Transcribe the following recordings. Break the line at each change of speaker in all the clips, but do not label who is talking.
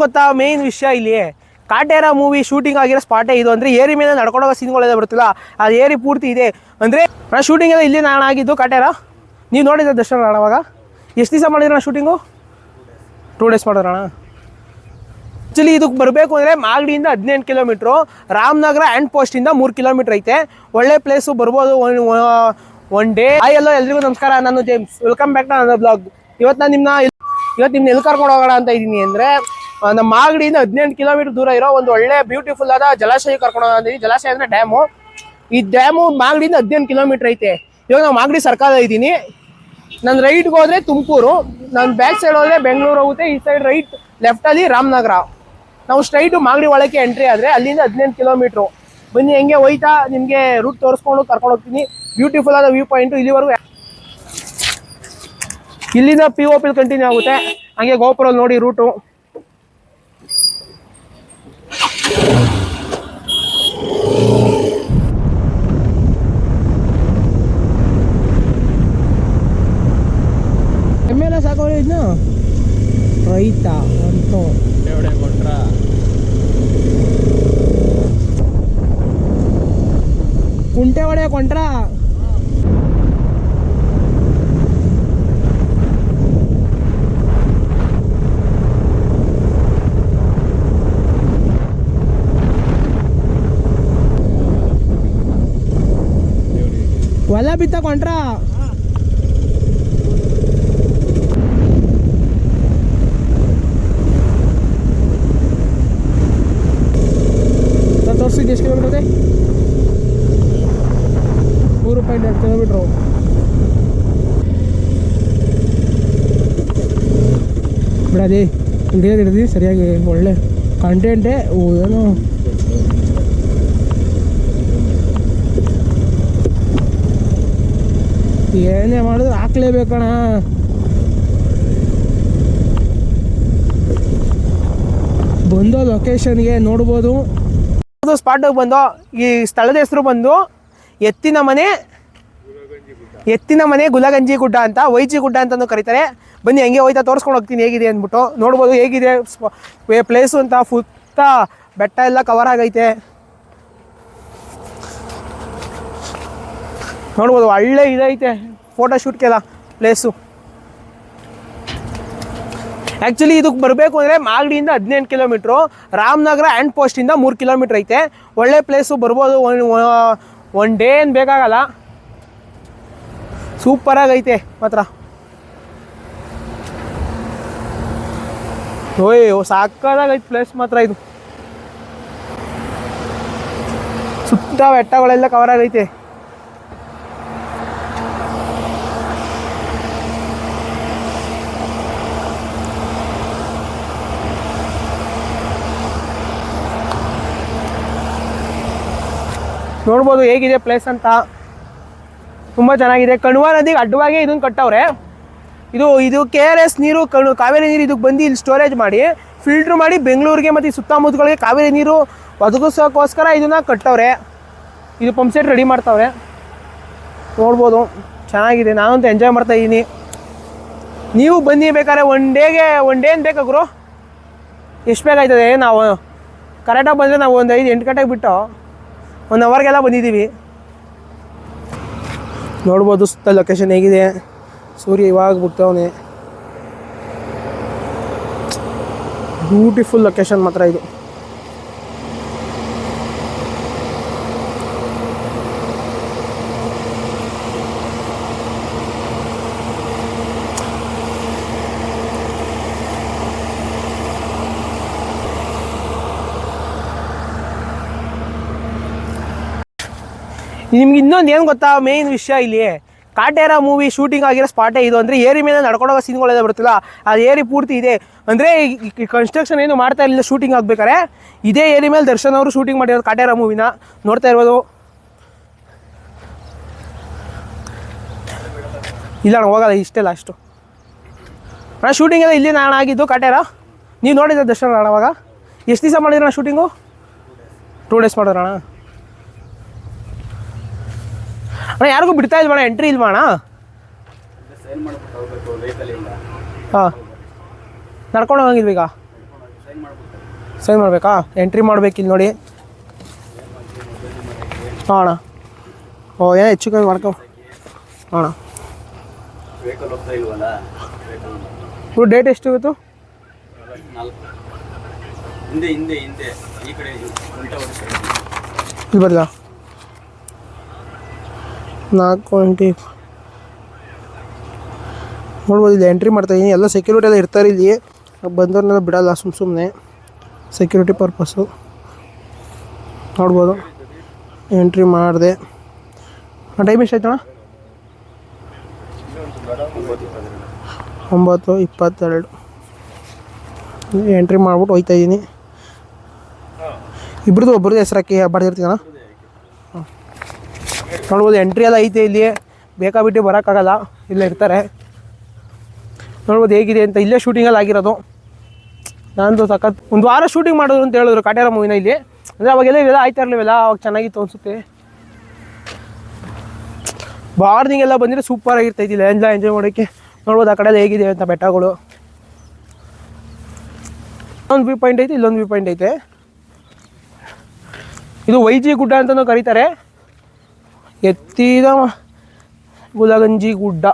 ಗೊತ್ತಾ ಮೇನ್ ವಿಷಯ ಇಲ್ಲಿ ಕಾಟೇರ ಮೂವಿ ಶೂಟಿಂಗ್ ಆಗಿರೋ ಸ್ಪಾಟೇ ಇದು ಅಂದ್ರೆ ಏರಿ ಮೇಲೆ ನಡ್ಕೊಂಡೋಗೋ ಸೀನ್ಗಳೆಲ್ಲ ಬರುತ್ತಲ್ಲ ಅದು ಏರಿ ಪೂರ್ತಿ ಇದೆ. ಅಂದ್ರೆ ನಾ ಶೂಟಿಂಗ್ ಎಲ್ಲ ಇಲ್ಲಿ ನಾನು ಆಗಿದ್ದು ಕಾಟೇರ. ನೀವು ನೋಡಿದ್ರೆ ದರ್ಶನ ಅಣ್ಣ ಅವಾಗ? ಎಷ್ಟು ದಿವಸ ಮಾಡಿದ್ರಣ್ಣ ಶೂಟಿಂಗು ಟೂ ಡೇಸ್ ಮಾಡೋಣ ಆ್ಯಕ್ಚುಲಿ ಇದಕ್ಕೆ ಬರಬೇಕು ಅಂದರೆ ಮಾಗಡಿಯಿಂದ ಹದಿನೆಂಟು ಕಿಲೋಮೀಟ್ರು ರಾಮನಗರ ಆ್ಯಂಡ್ ಪೋಸ್ಟಿಂದ ಮೂರು ಕಿಲೋಮೀಟ್ರ್ ಐತೆ. ಒಳ್ಳೆ ಪ್ಲೇಸು ಬರ್ಬೋದು one one day hi hello ಎಲ್ರಿಗೂ ನಮಸ್ಕಾರ. ನಾನು James welcome back to blog ಇವತ್ತು ನಾನು ನಿಮ್ಮನ್ನ ಇವತ್ತು ನಿಮ್ಮನ್ನ ಎಲ್ಲಿ ಕರ್ಕೊಂಡು ಹೋಗೋಣ ಅಂತ ಇದ್ದೀನಿ ಅಂದರೆ ನಮ್ಮ ಮಾಗಡಿಯಿಂದ ಹದಿನೆಂಟು ಕಿಲೋಮೀಟರ್ ದೂರ ಇರೋ ಒಂದು ಒಳ್ಳೆ ಬ್ಯೂಟಿಫುಲ್ ಆದ ಜಲಾಶಯ ಕರ್ಕೊಂಡು ಹೋಗಿದ್ದೀನಿ ಜಲಾಶಯ ಅಂದ್ರೆ ಡ್ಯಾಮು ಈ ಡ್ಯಾಮು ಮಾಗಡಿಯಿಂದ ಹದಿನೆಂಟು ಕಿಲೋಮೀಟರ್ ಐತೆ. ಇವಾಗ ನಾವು ಮಾಗಡಿ ಸರ್ಕಾರ ಇದ್ದೀನಿ. ನನ್ನ ರೈಟ್ಗೆ ಹೋದ್ರೆ ತುಮಕೂರು ನನ್ನ ಬ್ಯಾಕ್ ಸೈಡ್ ಹೋದ್ರೆ ಬೆಂಗಳೂರು ಹೋಗುತ್ತೆ, ಈ ಸೈಡ್ ರೈಟ್ ಲೆಫ್ಟಲ್ಲಿ ರಾಮನಗರ. ನಾವು ಸ್ಟ್ರೈಟು ಮಾಗಡಿ ಒಳಕ್ಕೆ ಎಂಟ್ರಿ ಆದರೆ ಅಲ್ಲಿಂದ ಹದಿನೆಂಟು ಕಿಲೋಮೀಟ್ರು. ಬನ್ನಿ, ಹೆಂಗೆ ಹೋಯ್ತಾ, ನಿಮಗೆ ರೂಟ್ ತೋರಿಸ್ಕೊಂಡು ಕರ್ಕೊಂಡು ಹೋಗ್ತೀನಿ. ಬ್ಯೂಟಿಫುಲ್ ಆದ ವ್ಯೂ ಪಾಯಿಂಟು ಇಲ್ಲಿವರೆಗೂ. ಇಲ್ಲಿಂದ ಪಿ ಓ ಪಿಲ್ ಕಂಟಿನ್ಯೂ ಆಗುತ್ತೆ. ಹಂಗೆ ಗೋಪುರಲ್ಲಿ ನೋಡಿ ರೂಟು ಎಂ ಎಲ್ ಎಸ್ ಹಾಕೋರಿ ಇದನ್ನ ರೈತ ಅಂತೂ ಕುಂಟೆ ಹೊಡೆ ಕೊಂಟ್ರ ಹೊಲ ಬಿತ್ತ ಕೊಂಟ್ರ ನಾನು ತೋರಿಸಿದ್ದು ಎಷ್ಟು ಕಿಲೋಮೀಟರ್ ಇದೆ? ಮೂರು ಪಾಯಿಂಟ್ ಎರಡು ಕಿಲೋಮೀಟ್ರು ಬಿಡದಿ ಹಿಡಿಯೋದು ಹಿಡಿದು ಸರಿಯಾಗಿ ಒಳ್ಳೆ ಕಂಟೆಂಟೇ ಏನೋ ಏನೇ ಮಾಡಿದ್ರು ಹಾಕ್ಲೇಬೇಕಣ. ಬಂದು ಲೊಕೇಶನ್ಗೆ ನೋಡ್ಬೋದು. ಸ್ಪಾಟಿಗೆ ಬಂದು, ಈ ಸ್ಥಳದ ಹೆಸರು ಬಂದು ಎತ್ತಿನ ಮನೆ ಎತ್ತಿನ ಮನೆ ಗುಲಗಂಜಿ ಗುಡ್ಡ ಅಂತ, ವೈಜಿ ಗುಡ್ಡ ಅಂತಲೂ ಕರೀತಾರೆ. ಬನ್ನಿ, ಹಂಗೆ ಹೋಯ್ತಾ ತೋರಿಸ್ಕೊಂಡು ಹೋಗ್ತೀನಿ, ಹೇಗಿದೆ ಅಂದ್ಬಿಟ್ಟು. ನೋಡ್ಬೋದು, ಹೇಗಿದೆ ಪ್ಲೇಸು ಅಂತ, ಫುತ್ತ ಬೆಟ್ಟ ಎಲ್ಲ ಕವರ್ ಆಗೈತೆ. ನೋಡ್ಬೋದು, ಒಳ್ಳೆ ಇದೈತೆ. ಫೋಟೋ ಶೂಟ್ಗೆಲ್ಲ ಪ್ಲೇಸು ಆ್ಯಕ್ಚುಲಿ ಇದಕ್ಕೆ ಬರಬೇಕು ಅಂದರೆ ಮಾಗಡಿಯಿಂದ ಹದಿನೆಂಟು ಕಿಲೋಮೀಟ್ರು ರಾಮನಗರ ಆ್ಯಂಡ್ ಪೋಸ್ಟಿಂದ ಮೂರು ಕಿಲೋಮೀಟ್ರ್ ಐತೆ. ಒಳ್ಳೆ ಪ್ಲೇಸು ಬರ್ಬೋದು, ಒನ್ ಡೇ ಏನು ಬೇಕಾಗಲ್ಲ. ಸೂಪರಾಗೈತೆ ಮಾತ್ರ. ಓಯ್ ಸಾಕಾಗೈತೆ ಪ್ಲೇಸ್ ಮಾತ್ರ ಇದು. ಸುತ್ತ ಬೆಟ್ಟಗಳೆಲ್ಲ ಕವರ್ ಆಗೈತೆ. ನೋಡ್ಬೋದು ಹೇಗಿದೆ ಪ್ಲೇಸ್ ಅಂತ. ತುಂಬ ಚೆನ್ನಾಗಿದೆ. ಕಣ್ವ ನದಿಗೆ ಅಡ್ಡವಾಗಿ ಇದನ್ನು ಕಟ್ಟವ್ರೆ. ಇದು ಇದು ಕೆ ಆರ್ ಎಸ್ ನೀರು, ಕಣ್, ಕಾವೇರಿ ನೀರು ಇದಕ್ಕೆ ಬಂದು ಇಲ್ಲಿ ಸ್ಟೋರೇಜ್ ಮಾಡಿ ಫಿಲ್ಟ್ರ್ ಮಾಡಿ ಬೆಂಗಳೂರಿಗೆ ಮತ್ತು ಸುತ್ತಮುತ್ತಗಳಿಗೆ ಕಾವೇರಿ ನೀರು ಒದಗಿಸೋಕ್ಕೋಸ್ಕರ ಇದನ್ನು ಕಟ್ಟವ್ರೆ. ಇದು ಪಂಪ್ ಸೆಟ್ ರೆಡಿ ಮಾಡ್ತಾವ್ರೆ. ನೋಡ್ಬೋದು. ಚೆನ್ನಾಗಿದೆ. ನಾನಂತೂ ಎಂಜಾಯ್ ಮಾಡ್ತಾ ಇದ್ದೀನಿ ನೀವು ಬನ್ನಿ ಬೇಕಾದ್ರೆ ಒನ್ ಡೇಗೆ ಒನ್ ಡೇ ಏನು ಬೇಕಾ ಗುರು? ಎಷ್ಟು ಬೇಕಾಯ್ತದೆ? ನಾವು ಕರೆಕ್ಟಾಗಿ ಬಂದರೆ ನಾವು ಒಂದು ಐದು, ಎಂಟು ಗಂಟೆಗೆ ಬಿಟ್ಟು ಒನ್ ಅವರ್ಗೆಲ್ಲ ಬಂದಿದ್ದೀವಿ. ನೋಡ್ಬೋದು ಸುತ್ತ ಲೊಕೇಶನ್ ಹೇಗಿದೆ. ಸೂರ್ಯ ಇವಾಗ ಬಿಡ್ತವನೆ. ಬ್ಯೂಟಿಫುಲ್ ಲೊಕೇಶನ್ ಮಾತ್ರ ಇದು. ನಿಮ್ಗೆ ಇನ್ನೊಂದು ಏನು ಗೊತ್ತಾ? ಮೇನ್ ವಿಷಯ ಇಲ್ಲಿ. ಕಾಟೇರ ಮೂವಿ ಶೂಟಿಂಗ್ ಆಗಿರೋ ಸ್ಪಾಟೇ ಇದು. ಅಂದರೆ ಏರಿ ಮೇಲೆ ನಡ್ಕೊಂಡೋಗೋ ಸೀನ್ಗಳೆಲ್ಲ ಬರುತ್ತಲ್ಲ, ಅದು ಏರಿ ಪೂರ್ತಿ ಇದೆ. ಅಂದರೆ ಕನ್ಸ್ಟ್ರಕ್ಷನ್ ಏನು ಮಾಡ್ತಾ ಇರಲಿಲ್ಲ ಶೂಟಿಂಗ್ ಆಗಬೇಕಾರೆ ಇದೇ ಏರಿ ಮೇಲೆ ದರ್ಶನ್ ಅವರು ಶೂಟಿಂಗ್ ಮಾಡಿರೋದು ಕಾಟೇರ ಮೂವಿನ ನೋಡ್ತಾ ಇರ್ಬೋದು. ಇಲ್ಲ ಅಣ್ಣ, ಹೋಗಲ್ಲ ಇಷ್ಟೇ ಲಾಸ್ಟು ಅಣ್ಣ ಶೂಟಿಂಗ್ ಎಲ್ಲ ಇಲ್ಲಿ ನಾನು ಆಗಿದ್ದು ಕಾಟೇರ. ನೀವು ನೋಡಿದ್ರೆ ದರ್ಶನ ಅಣ್ಣ ಅವಾಗ? ಎಷ್ಟು ದಿವಸ ಮಾಡಿದ್ರಣ್ಣ ಶೂಟಿಂಗು ಟೂ ಡೇಸ್ ಮಾಡಿದ್ರಣ್ಣ. ಅಣ್ಣ ಯಾರಿಗೂ ಬಿಡ್ತಾ ಇಲ್ವಣ ಎಂಟ್ರಿ ಇಲ್ವಾ ಅಣ್ಣ?
ಸೈನ್ ಮಾಡ್ಬಿಟ್ಟು ಹೋಗ್ಬೇಕು ಇಲ್ಲ
ಹಾಂ. ನಡ್ಕೊಂಡು ಹೋಗಂಗಿಲ್ವೀಗ ಸೈನ್ ಮಾಡಬೇಕಾ? ಎಂಟ್ರಿ ಮಾಡ್ಬೇಕು ಇಲ್ಲಿ ನೋಡಿ. ಹಾಂ ಅಣ್ಣ. ಓ ಏನು ಹೆಚ್ಚು ಕಮ್ಮಿ ಮಾಡ್ಕೊ. ಹಾಂ ಅಣ್ಣ. ಡೇಟ್ ಎಷ್ಟು ಇವತ್ತು? ಇಲ್ಲಿ ಬರಲ್ಲ ನಾಲ್ಕು ಟ್ವೆಂಟಿ ನೋಡ್ಬೋದು, ಇಲ್ಲಿ ಎಂಟ್ರಿ ಮಾಡ್ತಾಯಿದ್ದೀನಿ ಎಲ್ಲ ಸೆಕ್ಯೂರಿಟಿ ಎಲ್ಲ ಇರ್ತಾರೆ ಇಲ್ಲಿ. ಬಂದವ್ರನ್ನೆಲ್ಲ ಬಿಡಲ್ಲ ಸುಮ್ಮ ಸುಮ್ಮನೆ ಸೆಕ್ಯೂರಿಟಿ ಪರ್ಪಸ್ಸು ನೋಡ್ಬೋದು. ಎಂಟ್ರಿ ಮಾಡಿದೆ. ಟೈಮ್ ಎಷ್ಟಾಯ್ತಣ್ಣ ಒಂಬತ್ತು, ಇಪ್ಪತ್ತೆರಡು. ಎಂಟ್ರಿ ಮಾಡ್ಬಿಟ್ಟು ಹೋಯ್ತಾ ಇದ್ದೀನಿ ಇಬ್ರದ್ದು ಒಬ್ರದ್ದು ಹೆಸ್ರು ಹಾಕಿ ನೋಡ್ಬೋದು ಎಂಟ್ರಿ ಎಲ್ಲ ಐತೆ ಇಲ್ಲಿ. ಬೇಕಾಬಿಟ್ಟು ಬರೋಕ್ಕಾಗಲ್ಲ. ಇಲ್ಲೇ ಇರ್ತಾರೆ. ನೋಡ್ಬೋದು ಹೇಗಿದೆ ಅಂತ. ಇಲ್ಲೇ ಶೂಟಿಂಗಲ್ಲಿ ಆಗಿರೋದು. ನಾನು ಸಖತ್ ಒಂದು ವಾರ ಶೂಟಿಂಗ್ ಮಾಡೋದು ಅಂತ ಹೇಳಿದ್ರು ಕಾಟೇರ ಮೂವಿನ ಇಲ್ಲಿ ಅಂದರೆ ಅವಾಗೆಲ್ಲ ಇವೆಲ್ಲ ಆಯ್ತಾ ಇರಲಿಲ್ಲ ಅವಾಗ ಚೆನ್ನಾಗಿತ್ತು ಅನಿಸುತ್ತೆ. ಬಾರ್ನಿಂಗ್ ಎಲ್ಲ ಬಂದರೆ ಸೂಪರ್ ಆಗಿರ್ತೈತಿ ಇಲ್ಲ. ಎಲ್ಲ ಎಂಜಾಯ್ ಮಾಡೋಕ್ಕೆ ನೋಡ್ಬೋದು ಆ ಕಡೆ ಎಲ್ಲ ಹೇಗಿದೆ ಅಂತ ಬೆಟ್ಟಗಳು. ಒಂದು ವ್ಯೂ ಪಾಯಿಂಟ್ ಐತೆ, ಇಲ್ಲೊಂದು ವ್ಯೂ ಪಾಯಿಂಟ್ ಐತೆ. ಇದು ವೈಜಿ ಗುಡ್ಡ ಅಂತಲೂ ಕರೀತಾರೆ. ಎತ್ತಿದ ಗುಲಗಂಜಿ ಗುಡ್ಡ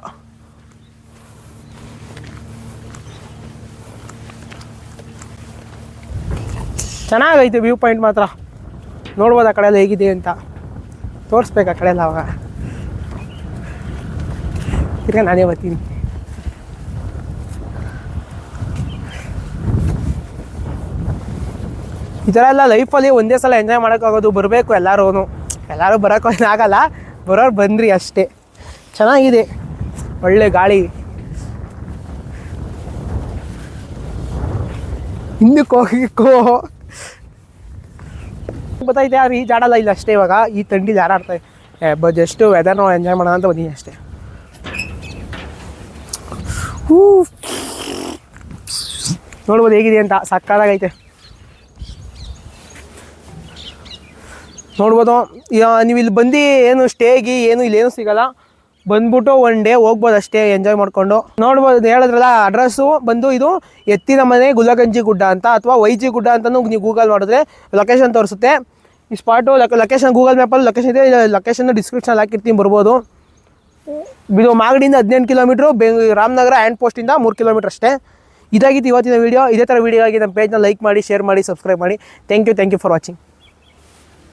ಚೆನ್ನಾಗೈತೆ ವ್ಯೂ ಪಾಯಿಂಟ್ ಮಾತ್ರ. ನೋಡ್ಬೋದು ಆ ಕಡೆ ಎಲ್ಲ ಹೇಗಿದೆ ಅಂತ. ತೋರಿಸ್ಬೇಕು ಆ ಕಡೆ ಎಲ್ಲ ಅವಾಗ? ತಿರ್ಗ ನಾನೇ ಬರ್ತೀನಿ. ಈ ಥರ ಎಲ್ಲ ಲೈಫಲ್ಲಿ ಒಂದೇ ಸಲ ಎಂಜಾಯ್ ಮಾಡೋಕ್ಕಾಗೋದು ಬರಬೇಕು ಎಲ್ಲರೂ ಎಲ್ಲರೂ ಬರೋಕೆ ಆಗಲ್ಲ. ಬರೋರು ಬಂದ್ರಿ ಅಷ್ಟೇ. ಚೆನ್ನಾಗಿದೆ. ಒಳ್ಳೆ ಗಾಳಿ. ಹಿಂದಕ್ಕೆ ಹೋಗಿಕ್ಕೋ ಗೊತ್ತಾಯ್ತು ಯಾರು ಈ ಜಾಡಲ್ಲ ಇಲ್ಲ ಅಷ್ಟೇ ಇವಾಗ? ಈ ಥಂಡಿಲಿ ಯಾರು ಆಡ್ತಾರೆ ಬ ಜಸ್ಟ್ ವೆದರ್ನ ಎಂಜಾಯ್ ಮಾಡೋಣ ಅಂತ ಬಂದೀನಿ ಅಷ್ಟೇ. ಹೂ. ನೋಡ್ಬೋದು ಹೇಗಿದೆ ಅಂತ. ಸಕ್ಕತ್ತಾಗೈತೆ ನೋಡ್ಬೋದು. ನೀವು ಇಲ್ಲಿ ಬಂದು ಏನು ಸ್ಟೇಗಿ ಏನು ಇಲ್ಲೇನು ಸಿಗಲ್ಲ. ಬಂದ್ಬಿಟ್ಟು ಒನ್ ಡೇ ಹೋಗ್ಬೋದು ಅಷ್ಟೇ ಎಂಜಾಯ್ ಮಾಡ್ಕೊಂಡು. ನೋಡ್ಬೋದು ಹೇಳಿದ್ರಲ್ಲ ಅಡ್ರೆಸ್ಸು ಬಂದು ಇದು ಎತ್ತಿನ ಮನೆ ಗುಲಗಂಜಿ ಗುಡ್ಡ ಅಂತ ಅಥವಾ ವೈಜಿ ಗುಡ್ಡ ಅಂತಲೂ ನೀವು ಗೂಗಲ್ ಮಾಡಿದ್ರೆ ಲೊಕೇಶನ್ ತೋರಿಸುತ್ತೆ. ಈ ಸ್ಪಾಟು ಲೊಕೇಶನ್ ಗೂಗಲ್ ಮ್ಯಾಪಲ್ಲಿ ಲೊಕೇಶನ್ ಇದೆ. ಲೊಕೇಶನ್ ಡಿಸ್ಕ್ರಿಪ್ಷನ್ ಹಾಕಿರ್ತೀನಿ, ಬರ್ಬೋದು. ಇದು ಮಾಗಡಿಯಿಂದ ಹದಿನೆಂಟು ಕಿಲೋಮೀಟ್ರು ಬೆಂಗ್, ರಾಮನಗರ ಆ್ಯಂಡ್ ಪೋಸ್ಟಿಂದ ಮೂರು ಕಿಲೋಮೀಟ್ರ್ ಅಷ್ಟೇ. ಇದಾಗಿತ್ತು ಇವತ್ತಿನ ವೀಡಿಯೋ ಇದೇ ಥರ ವೀಡಿಯೋ ಆಗಿ ನಮ್ಮ ಪೇಜ್ನ ಲೈಕ್ ಮಾಡಿ ಶೇರ್ ಮಾಡಿ ಸಬ್ಸ್ಕ್ರೈಬ್ ಮಾಡಿ. Thank you thank you for watching